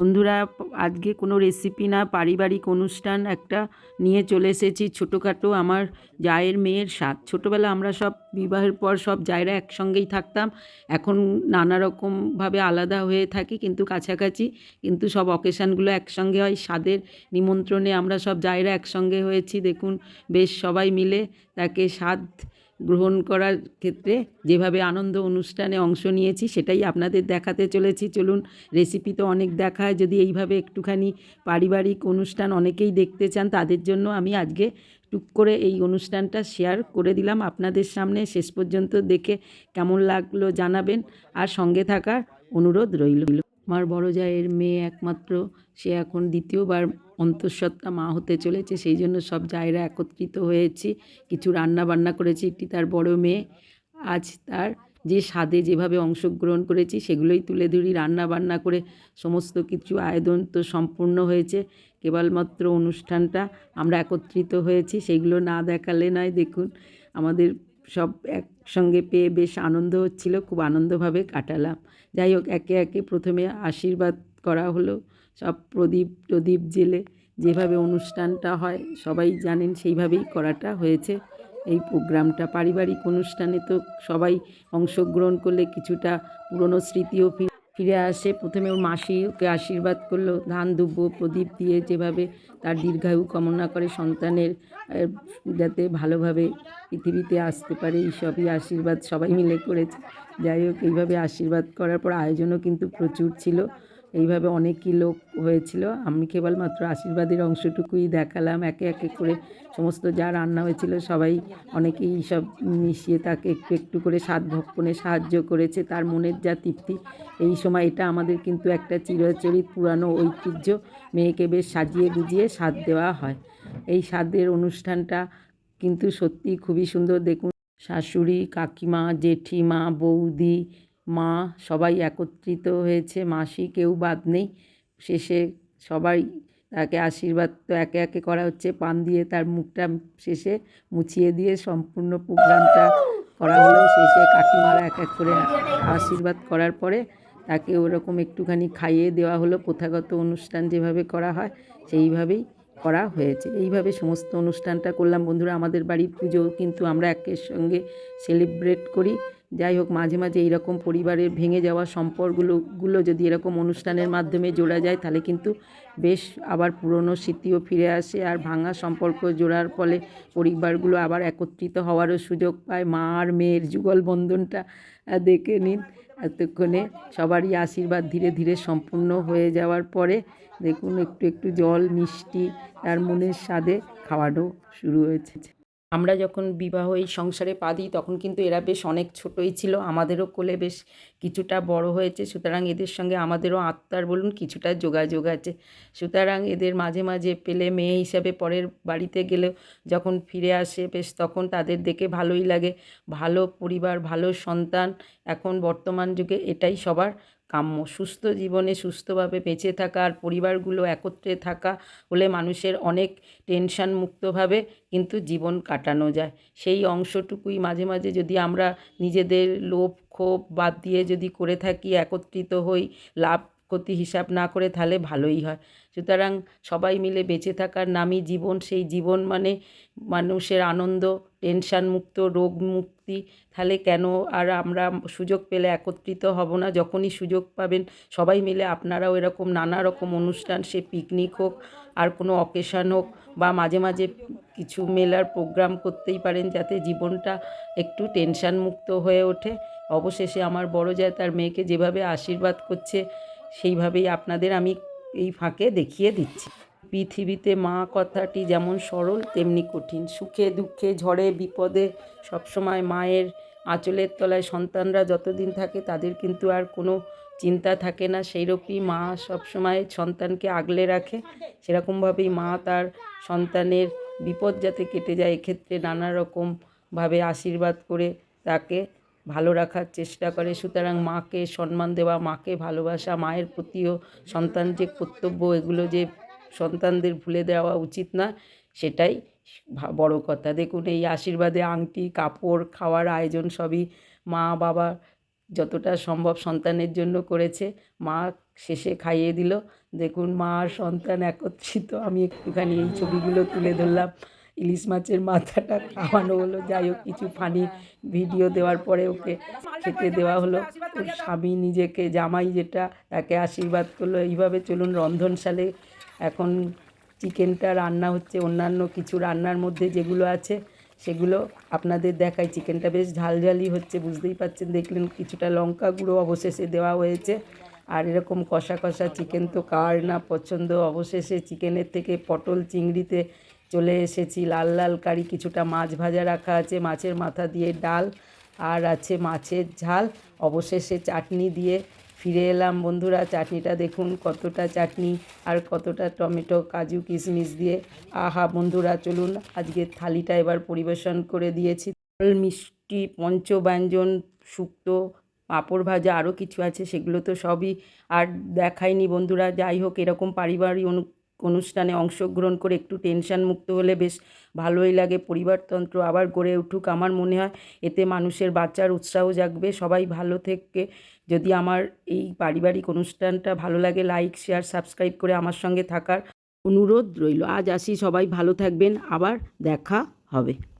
বন্ধুরা, আজকে কোনো রেসিপি না, পারিবারিক অনুষ্ঠান একটা নিয়ে চলে এসেছি। ছোটোখাটো আমার জায়ের মেয়ের স্বাদ ছোটোবেলা আমরা সব বিবাহের পর সব জায়রা একসঙ্গেই থাকতাম। এখন নানা রকমভাবে আলাদা হয়ে থাকি, কিন্তু কাছাকাছি, কিন্তু সব অকেশানগুলো একসঙ্গে হয়। স্বাদের নিমন্ত্রণে আমরা সব জায়রা একসঙ্গে হয়েছি। দেখুন, বেশ সবাই মিলে তাকে স্বাদ গ্রহণ করার ক্ষেত্রে যেভাবে আনন্দ অনুষ্ঠানে অংশ নিয়েছি, সেটাই আপনাদের দেখাতে চলেছি। চলুন রেসিপি তো অনেক দেখায়। যদি এইভাবে একটুখানি পারিবারিক অনুষ্ঠান অনেকেই দেখতে চান, তাদের জন্য আমি আজকে টুক করে এই অনুষ্ঠানটা শেয়ার করে দিলাম আপনাদের সামনে। শেষ পর্যন্ত দেখে কেমন লাগল জানাবেন। আর সঙ্গে থাকার অনুরোধ রইল। আমার বড় জায়ের মেয়ে একমাত্র, সে এখন দ্বিতীয়বার অন্তঃসত্ত্বা মা হতে চলেছে। সেই জন্য সব জায়রা একত্রিত হয়েছি, কিছু রান্না বান্না করেছি, একটি তার বড় মেয়ে। আজ তার যে স্বাদে যেভাবে অংশগ্রহণ করেছি, সেগুলোই তুলে ধরি রান্না বান্না করে সমস্ত কিছু আয়োজন তো সম্পূর্ণ হয়েছে। কেবলমাত্র অনুষ্ঠানটা আমরা একত্রিত হয়েছি, সেগুলো না দেখালে নয়। দেখুন, আমাদের সব একসঙ্গে পেয়ে বেশ আনন্দ হচ্ছিল, খুব আনন্দভাবে কাটালাম। যাই হোক, একে একে প্রথমে আশীর্বাদ করা হলো, সব প্রদীপ প্রদীপ জেলে যেভাবে অনুষ্ঠানটা হয়, সবাই জানেন সেইভাবেই করাটা হয়েছে। এই প্রোগ্রামটা, পারিবারিক অনুষ্ঠানে তো সবাই অংশগ্রহণ করলে কিছুটা পুরনো স্মৃতিও ফি- ফিরে আসে। প্রথমে ওর মাসি ওকে আশীর্বাদ করল, ধান দুব্য প্রদীপ দিয়ে যেভাবে তার দীর্ঘায়ু কামনা করে সন্তানের যাতে ভালোভাবে পৃথিবীতে আসতে পারে এই সবই আশীর্বাদ সবাই মিলে করেছে। যাই হোক, এইভাবে আশীর্বাদ করার পর আয়োজনও কিন্তু প্রচুর ছিল। এইভাবে অনেকই লোক হয়েছিল। আমি কেবলমাত্র আশীর্বাদের অংশটুকুই দেখালাম। একে একে করে সমস্ত যা রান্না হয়েছিল সবাই অনেকেই সব মিশিয়ে তাকে একটু একটু করে স্বাদ ভক্ষণে সাহায্য করেছে। তার মনের যা তৃপ্তি, এই সময় এটা আমাদের কিন্তু একটা চিরচরিত পুরানো ঐতিহ্য। মেয়েকে বেশ সাজিয়ে গুজিয়ে স্বাদ দেওয়া হয়। এই স্বাদের অনুষ্ঠানটা কিন্তু সত্যি খুবই সুন্দর। দেখুন, শাশুড়ি, কাকিমা, জেঠিমা, বৌদি মা সবাই একত্রিত হয়েছে, মাসি কেউ বাদ নেই। শেষে সবাই তাকে আশীর্বাদ তো একে একে করা হচ্ছে, পান দিয়ে তার মুখটা শেষে মুছিয়ে দিয়ে সম্পূর্ণ প্রোগ্রামটা করা হলো। শেষে কাকিমারা এক এক করে আশীর্বাদ করার পরে তাকে ওরকম একটুখানি খাইয়ে দেওয়া হলো। প্রথাগত অনুষ্ঠান যেভাবে করা হয়, সেইভাবেই করা হয়েছে। এইভাবে সমস্ত অনুষ্ঠানটা করলাম। বন্ধুরা, আমাদের বাড়ির পুজো কিন্তু আমরা একের সঙ্গে সেলিব্রেট করি। যাই হোক, মাঝে মাঝে এইরকম পরিবারের ভেঙে যাওয়া সম্পর্কগুলো গুলো যদি এরকম অনুষ্ঠানের মাধ্যমে জোড়া যায়, তাহলে কিন্তু বেশ আবার পুরনো স্মৃতিও ফিরে আসে। আর ভাঙা সম্পর্ক জোড়ার ফলে পরিবারগুলো আবার একত্রিত হওয়ারও সুযোগ পায়। মা আর মেয়ের যুগল বন্ধনটা দেখে নিন। এতক্ষণে সবারই আশীর্বাদ ধীরে ধীরে সম্পূর্ণ হয়ে যাওয়ার পরে দেখুন, একটু একটু জল, মিষ্টি, তার মনের স্বাদে খাওয়ানো শুরু হয়েছে। আমরা যখন বিবাহ এই সংসারে পা দিই, তখন কিন্তু এরা বেশ অনেক ছোটই ছিল। আমাদেরও কোলে বেশ কিছুটা বড় হয়েছে। সুতরাং এদের সঙ্গে আমাদেরও আত্মার বলুন কিছুটা যোগাযোগ আছে। সুতরাং এদের মাঝে মাঝে পেলে মেয়ে হিসাবে পরের বাড়িতে গেলেও যখন ফিরে আসে, বেশ তখন তাদের দেখে ভালোই লাগে। ভালো পরিবার, ভালো সন্তান এখন বর্তমান যুগে এটাই সবার কাম্য। সুস্থ জীবনে সুস্থভাবে বেঁচে থাকা আর পরিবারগুলো একত্রে থাকা হলে মানুষের অনেক টেনশন মুক্তভাবে কিন্তু জীবন কাটানো যায়। সেই অংশটুকুই মাঝে মাঝে যদি আমরা নিজেদের লোভ, ক্ষোভ বাদ দিয়ে যদি করে থাকি, একত্রিত হই, লাভ ক্ষতি হিসাব না করে, তাহলে ভালোই হয়। সুতরাং সবাই মিলে বেঁচে থাকার নামই জীবন। সেই জীবন মানে মানুষের আনন্দ, টেনশন মুক্ত, রোগ মুক্তি। তাহলে কেন আর আমরা সুযোগ পেলে একত্রিত হব না? যখনই সুযোগ পাবেন সবাই মিলে আপনারাও এরকম নানা রকম অনুষ্ঠান, সে পিকনিক হোক, আর কোনো অকেশান হোক, বা মাঝে মাঝে কিছু মেলার প্রোগ্রাম করতেই পারেন যাতে জীবনটা একটু টেনশন মুক্ত হয়ে ওঠে। অবশেষে আমার বড় যায় তার মেয়েকে যেভাবে আশীর্বাদ করছে, সেইভাবেই আপনাদের আমি এই ফাঁকে দেখিয়ে দিচ্ছি। পৃথিবীতে মা কথাটি যেমন সরল, তেমনি কঠিন। সুখে, দুঃখে, ঝড়ে, বিপদে সবসময় মায়ের আঁচলের তলায় সন্তানরা যতদিন থাকে তাদের কিন্তু আর কোনো চিন্তা থাকে না। সেইরকমই মা সবসময় সন্তানকে আগলে রাখে। সেরকমভাবেই মা তার সন্তানের বিপদ যাতে কেটে যায়, এক্ষেত্রে নানা রকমভাবে আশীর্বাদ করে তাকে ভালো রাখার চেষ্টা করে। সুতরাং মাকে সম্মান দেওয়া, মাকে ভালোবাসা, মায়ের প্রতিও সন্তান যে কর্তব্য, এগুলো যে সন্তানদের ভুলে দেওয়া উচিত না, সেটাই বড় কথা। দেখুন, এই আশীর্বাদে আংটি, কাপড়, খাওয়ার আয়োজন সবই মা, বাবা যতটা সম্ভব সন্তানের জন্য করেছে। মা শেষে খাইয়ে দিল। দেখুন, মা আর সন্তান একত্রিত। আমি একটুখানি এই ছবিগুলো তুলে ধরলাম। ইলিশ মাছের মাথাটা খাওয়ানো হলো। যাই হোক কিছু ফানি ভিডিও দেওয়ার পরে ওকে খেতে দেওয়া হলো। ওর স্বামী নিজেকে জামাই যেটা তাকে আশীর্বাদ করল। এইভাবে চলুন রন্ধনশালে এখন চিকেনটা রান্না হচ্ছে। অন্যান্য কিছু রান্নার মধ্যে যেগুলো আছে সেগুলো আপনাদের দেখাই। চিকেনটা বেশ ঝালঝালি হচ্ছে বুঝতেই পাচ্ছেন। দেখলেন কিছুটা লঙ্কা গুঁড়ো অবশেষে দেওয়া হয়েছে। আর এরকম কষা কষা চিকেন তো কার না পছন্দ। অবশেষে চিকেনের থেকে পটল চিংড়িতে চলে এসেছি। লাল লাল কারি, কিছুটা মাছ ভাজা রাখা আছে, মাছের মাথা দিয়ে ডাল আর আছে মাছের ঝাল। অবশেষে চাটনি দিয়ে ফিরে এলাম বন্ধুরা। চাটনিটা দেখুন কতটা চাটনি আর কতটা টমেটো, কাজু, কিশমিশ দিয়ে। আহা বন্ধুরা, চলুন আজকে থালিটা এবার পরিবেশন করে দিয়েছি। মিষ্টি, পঞ্চব্যঞ্জন, শুক্তো, পাঁপড় ভাজা আরও কিছু আছে, সেগুলো তো সবই আর দেখাইনি বন্ধুরা। যাই হোক, এরকম পারিবারিক অনু অনুষ্ঠানে অংশগ্রহণ করে একটু টেনশান মুক্ত হলে বেশ ভালোই লাগে। পরিবারতন্ত্র আবার গড়ে উঠুক আমার মনে হয়। এতে মানুষের বাচ্চার উৎসাহ জাগবে। সবাই ভালো থেকে যদি আমার এই পারিবারিক অনুষ্ঠানটা ভালো লাগে লাইক শেয়ার সাবস্ক্রাইব করে আমার সঙ্গে থাকার অনুরোধ রইল। আজ আসি। সবাই ভালো থাকবেন। আবার দেখা হবে।